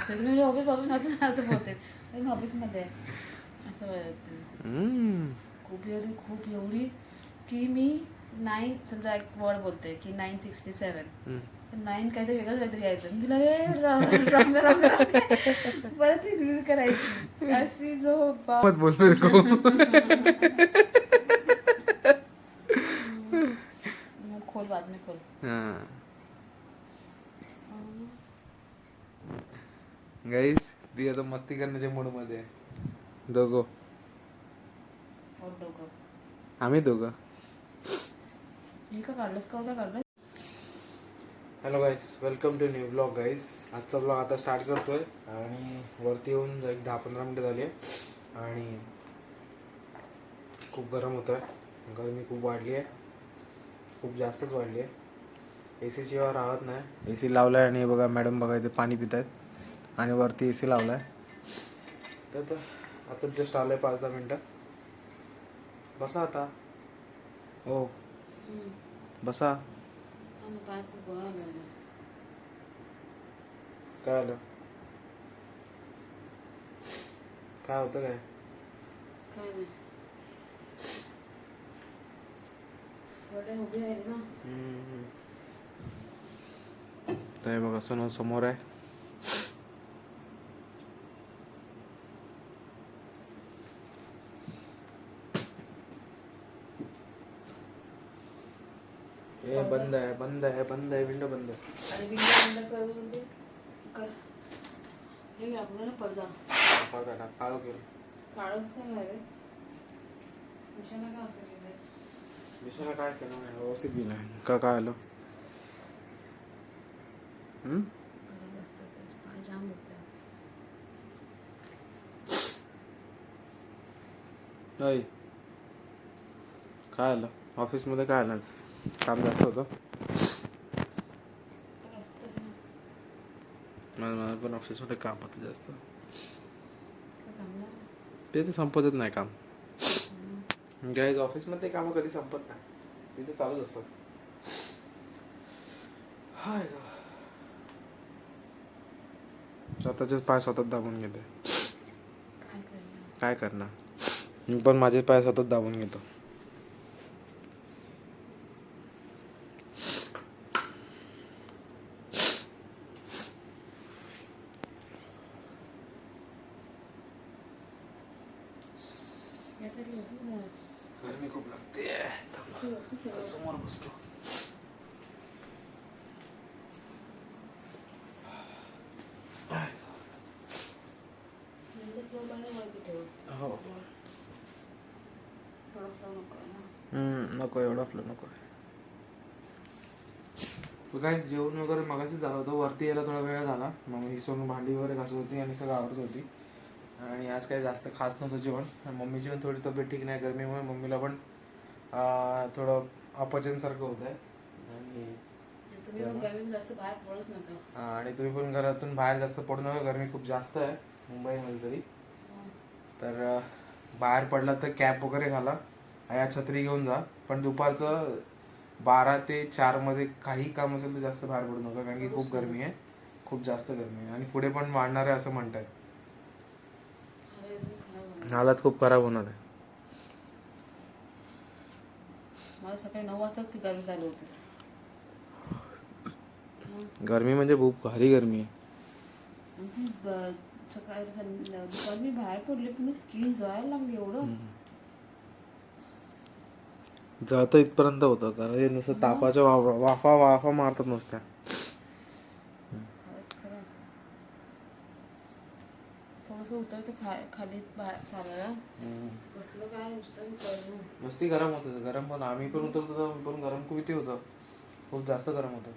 असं तुम्ही ऑफिस ऑफिसमध्ये असं बोलते. मी ऑफिसमध्ये असं बोलते. खूप एवढी खूप एवढी की मी नाईन समजा एक वर्ड बोलते की नाईन सिक्स्टी सेवन नाईन काहीतरी वेगळंच काहीतरी यायचं. मी तिला रे रॉंग रॉंग रॉंग परत ती रील करायची. अशी जो बा- मत बोल मेरे को. मग खोल बाद में खोल गाईस ती आता मस्ती करण्याच्या मूडमध्ये आहे. दोघं. आम्ही दोघं. मी का काढलंस का काय काढलं hello guys welcome to new blog guys आजचा ब्लॉग आता स्टार्ट करतोय. आणि वरती येऊन एक दहा पंधरा मिनटं झाली आहे आणि खूप गरम होत आहे गरमी खूप वाढली आहे. खूप जास्तच वाढली आहे. ए सी शिवाय राहत नाही. ए सी लावला आहे आणि बघा मॅडम बघा इथे पाणी पित आहेत आणि वरती ए सी लावला आहे तर आता जस्ट आलं आहे पाच दहा मिनटं. बसा आता. हो. बसा. काय आलं? काय होतं काय? तर बघा सोनं समोर आहे ए बंद आहे बंद आहे विंडो बंद आहे. आणि विंडो बंद करून दे. कर. हे लागलं ना पडदा. पडदा टाक काळो केलं काळच आहे रे? विषयाला काय असं? विषयाला काय केलं नाही व्यवस्थित बी नाही का काय आलं? जाम काय आलं? ऑफिसमध्ये काय आलं? काम जास्त होतं? मला मला पण ऑफिसमध्ये काम होतं जास्त? ते तर संपतच नाही काम गाईज ऑफिसमध्ये कामं कधी संपत नाही तिथे चालूच असतात हाय. स्वतःचेच पाय स्वतःच दाबून घेते काय करणार? काय करणार मी पण माझे पाय स्वतःच दाबून घेतो गर्मी खूप लागते समोर बसतो हो नको नको एवढा फ्लो नको. काय जेवण वगैरे मगाशी झालं होतं. वरती यायला थोडा वेळ झाला. मग ही सोनं भांडी वगैरे घासत होती आणि सगळं आवडत होती. आणि आज काही जास्त खास नव्हतं जेवण. मम्मीची पण थोडी तब्येत ठीक नाही गरमीमुळे मम्मीला पण थोडं अपचनसारखं होत आहे आणि तुम्ही पण घरातून बाहेर जास्त पडू नका गरमी खूप जास्त आहे मुंबईमध्ये तरी. तर अं, बाहेर पडला तर कॅप वगैरे घाला या छत्री घेऊन जा. पण दुपारचं बारा ते चारमध्ये काही काम असेल तर जास्त बाहेर पडू नका कारण की खूप गरमी आहे खूप जास्त गरमी आहे. आणि पुढे पण वाढणार आहे असं म्हणतात. अरे, मी खराब आहे. हालत खूप खराब होणार आहे. मला सकाळी नऊ वाजताच ती गरमी चालू होती. गरमी म्हणजे खूप भारी गरमी आहे. आणि ती ब- सकाळी सं- दुपारी मी बाहेर पडले पण स्किन जळायला लागली एवढं. जळतं इथपर्यंत होतं कारण हे नुसतं तापाच्या वा- वाफा वाफा मारतात नुसत्या. थोडंसं उतरतं खा खाली बाहेर चालायला. कसलं काय नुसतं कळलं नुसती गरम होत गरम पण आम्ही पण उतरत पण गरम खूप इथे होतं. खूप जास्त गरम होतं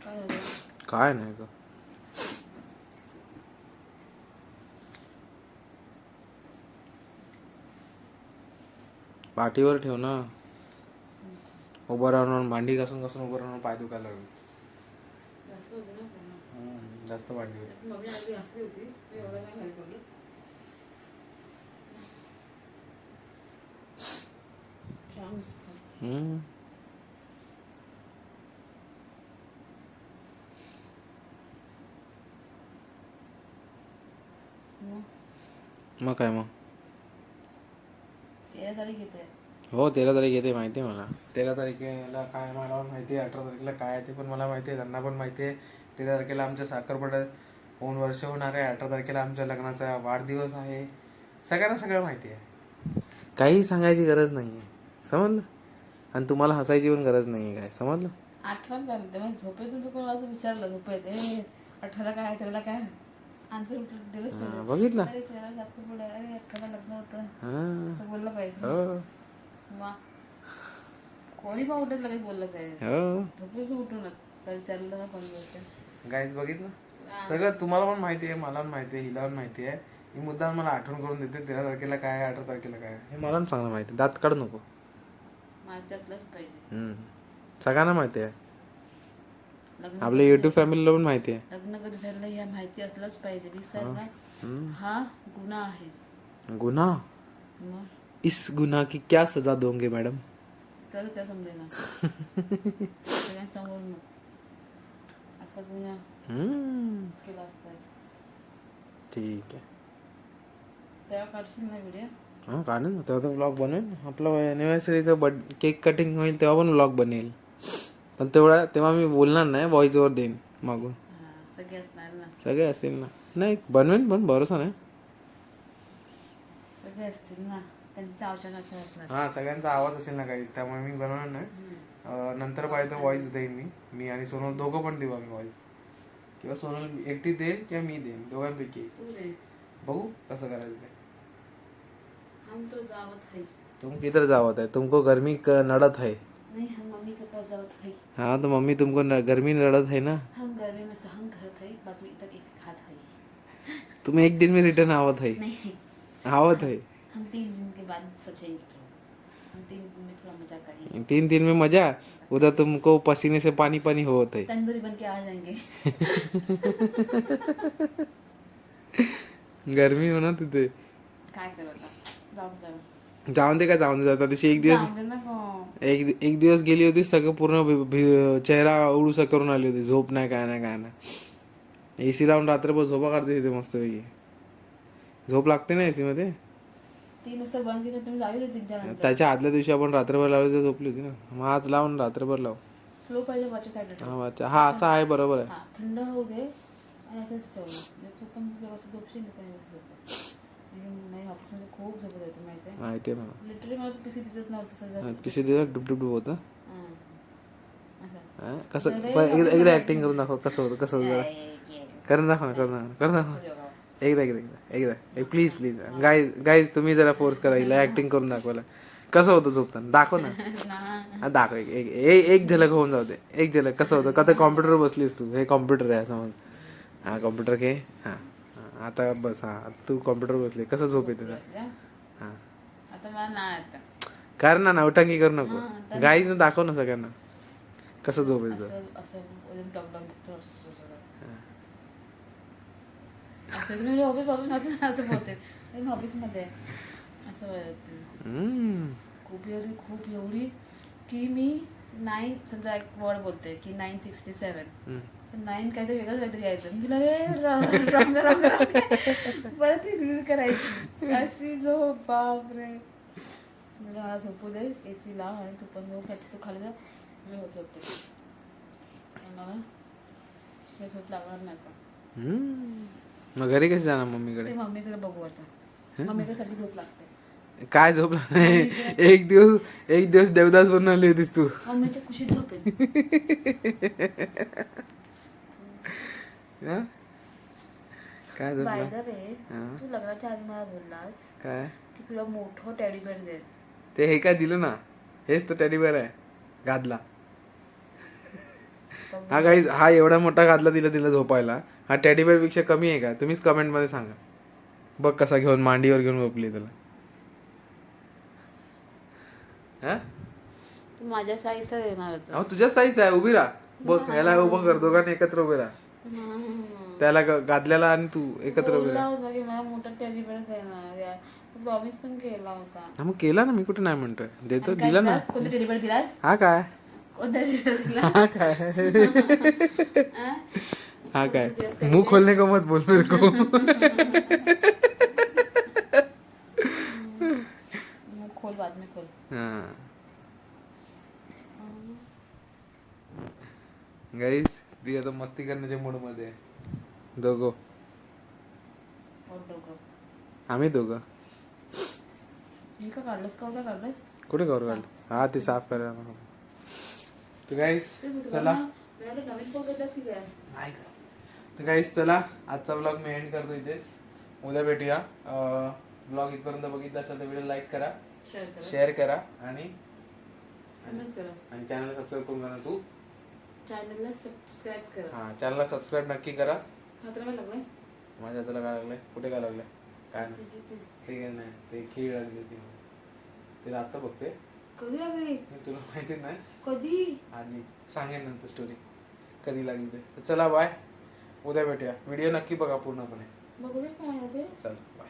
काय झालं काय नाही ग. पाठीवर ठेव ना. उभं राहून भांडी घासून घासून उभं राहून पाय दुखायला लागले. जास्त भांडी होती मम्मी आधी घासली होती ते एवढं नाही घाली पडलं छान. हम्म. मग? काय मग? तेरा तारीख येते. हो तेरा तारीख येते माहिती आहे मला. तेरा तारखेला काय मला पण माहिती आहे अठरा तारखेला काय आहे ते पण मला माहिती आहे त्यांना पण माहिती आहे. तेरा तारखेला आमच्या साखरपड्यात होऊन वर्ष होणार आहे अठरा तारखेला आमच्या लग्नाचा वाढदिवस आहे. सगळ्यांना सगळं माहिती आहे. काही सांगायची गरज नाही आहे समजलं? आणि तुम्हाला हसायची पण गरज नाही आहे काय? समजलं? आठवण काय म्हणते मग झोपेतून तू कोणाला असं विचारलं? झोपेत? ए अठराला काय तेराला काय? बघितलं. बोललं पाहिजे. हो. कोणी पण उठत लगेच बोललं पाहिजे. हो. उठूनच विचारलं ना गाईज बघितलं? सगळं तुम्हाला पण माहिती आहे मला पण माहिती आहे हिला पण माहिती आहे. ही मुद्दाम मला आठवण करून देते तेरा तारखेला काय अठरा तारखेला काय. हे मला पण चांगलं माहिती. दात काढू नको. पाहिजे. सगळ्यांना माहिती आहे. आपल्या युट्यूब फॅमिलीला पण माहिती आहे. लग्न कधी झालं या माहिती असलंच पाहिजे. हा. गुन्हा आहे. गुन्हा? इस गुन्हा की क्या सजा दोगे मॅडम तर त्या समजेना. मग असा गुन्हा. केला असता. ठीक आहे. तेव्हा काढशील ना व्हिडिओ हां काढेल ना. तेव्हा तर ब्लॉग बनवेल आपलं अॅनिव्हर्सरीचं बड केक कटिंग होईल तेव्हा पण ब्लॉग बनेल. पण तेवढा तेव्हा मी बोलणार नाही व्हॉइसवर देईन मागून. हा सगळे असणार ना. सगळे असतील ना. नाही बनवेल पण भरोसा नाही. सगळे असतील ना. त्यांच्या आवश्यक असणार. हा सगळ्यांचा आवाज असेल ना काहीच त्यामुळे मी बनवणार नाही. अं, नंतर पाहिजे व्हॉइस देईन मी. मी आणि सोनल दोघं पण देऊ आम्ही व्हॉइस किंवा सोनल एकटी देईल किंवा मी देईन दोघांपैकी एक. तू रे बघू कसं करायचं ते. हम तो जावत है तुम किधर जावत है तुमको गर्मी क नड़त है नहीं हम मम्मी के पास जावत है। हाँ तो मम्मी तुमको न, गर्मी नड़त है ना? हम गर्मी में सहन करत है बाद में इधर एसी खात है? तुम एक दिन में रिटर्न आवत है। नहीं। आवत है? हम तीन दिन के बाद सोचेंगे तो। हम तीन दिन में थोड़ा मज़ा करेंगे। तीन दिन में मज़ा? उधर तुमको पसीने से पानी पानी होत है। तंदूरी बन के आ जाएँगे। गर्मी हो ना तिथे काय करत जाऊ जाऊ जाऊन दे का जाऊन दे. जाता तशी एक दिवस. एक एक दिवस गेली होती सगळं पूर्ण चेहरा उडूसा करून आली होती. झोप नाही काय नाही काय नाही. एसी लावून रात्रभर झोपा काढते तिथे मस्तपैकी. झोप लागते ना एसी मध्ये? त्याच्या आदल्या दिवशी आपण रात्रभर लावली तर झोपली होती ना. मग हात लावून रात्रभर लाव. हा अच्छा हा असा आहे बरोबर आहे. थंड होऊ दे तू नाही ऑफिसमध्ये खूप झोपत होते माहिती आहे? माहिती आहे मला लिटरली मला पिसी दिसत नव्हतं सगळं पिसे दिवस डुब डुब डुब होतं. हां. कसं एकदा एकदा ऍक्टिंग करून दाखव कसं होतं कसं होतं जरा. करून दाखव ना करून दाखव करून दाखव. एकदा एकदा एकदा. एकदा. प्लीज प्लीज गाईज गाईज तुम्ही जरा फोर्स करा हिला ऍक्टिंग करून दाखवायला. कसं होतं झोपताना? दाखव ना. हा, दाखव. एक एक एक- एक झलक होऊन जाऊ दे. एक झलक. कसं होतं? का तर कॉम्प्युटर बसलीस तू? हे कॉम्प्युटर आहे समज हा कॉम्प्युटर घे. हा. हा, आता बस हा तू कॉम्प्युटर बसली कसं झोप येते? हा. आता मला नाही आता. कर ना नवटंगी करू नको. गाईज दाखव ना सगळ्यांना. कसं झोप येतं? असं बोलते ऑफिसमध्ये. असं. खूप एवढी खूप एवढी की मी नाईन समजा एक वर्ड बोलते की नाईन सिक्स्टी सेवन तर नाईन काहीतरी वेगळंच काहीतरी यायचं. तिला रे रॉंग रॉंग रॉंग परत ती रील करायची. अशी जो बापरे. मला झोपू दे एसी लाव आणि तू पण झोप तू खाली जा. मी होत होते मला झोप लागणार नाही का. मग घरी कशी जाणार मम्मीकडे? मम्मीकडे बघू आता. मम्मीकडे कधी झोप लागते. काय झोपला नाही? एक दिवस एक दिवस देवदास बनून आली होतीस तू. मम्मीच्या खुशीत झोपेल हा? काय बाय द वे हा. तू लग्नाच्या आधी मला बोललास काय? की तुला मोठं टेडी बेअर दे. ते हे काय दिलं ना? हेच तर टेडी बेअर आहे. गादला. हा काही हा एवढा मोठा गादला दिला तिला झोपायला. हा टेडी बेअरपेक्षा कमी आहे का? तुम्हीच कमेंटमध्ये सांगा. बघ कसा घेऊन मांडीवर घेऊन झोपली तुला हा? तू माझ्या साईजचा देणार तुझ्या साईज आहे. उभी राहा. बघ याला उभं कर. दोघांनी एकत्र उभे राहा. त्याला गादल्याला आणि तू एकत्र प्रॉमिस पण केला होता. मग केला ना मी कुठे नाही म्हणतोय. देतो दिला ना. दिलास? हा काय? हा काय? हा? काय? मुंह खोलने को मत बोल मेरे को मग खोल बाद में खोल गाईस ती आता मस्ती करण्याच्या मूडमध्ये आहे. दोघं. आम्ही दोघं. कुठे करू घाल हा ते साफ करा गाईस ते तुला चला. तर गाईस चला. आजचा ब्लॉग मी एंड करतो इथेच. उद्या भेटूया. ब्लॉग इथपर्यंत बघितला असेल तर व्हिडिओ लाईक करा. शेअर करा. आणि आणि चॅनलला सबस्क्राईब करून करा तू. चॅनलला सबस्क्राईब करा. हा चॅनलला सबस्क्राईब नक्की करा. हात काय लागलाय? माझ्या हाताला काय लागलंय? कुठे काय लागलंय? काय नाही. ते- ते- ते काय नाही ते खीळ लागली होती. तिला आता बघते. कधी लागली? मी तुला माहिती नाही. कधी? आधी सांगेन नंतर स्टोरी कधी लागली ते. तर चला बाय उद्या भेटूया. व्हिडिओ नक्की बघा पूर्णपणे. बघू दे काय आहे ते. चल बाय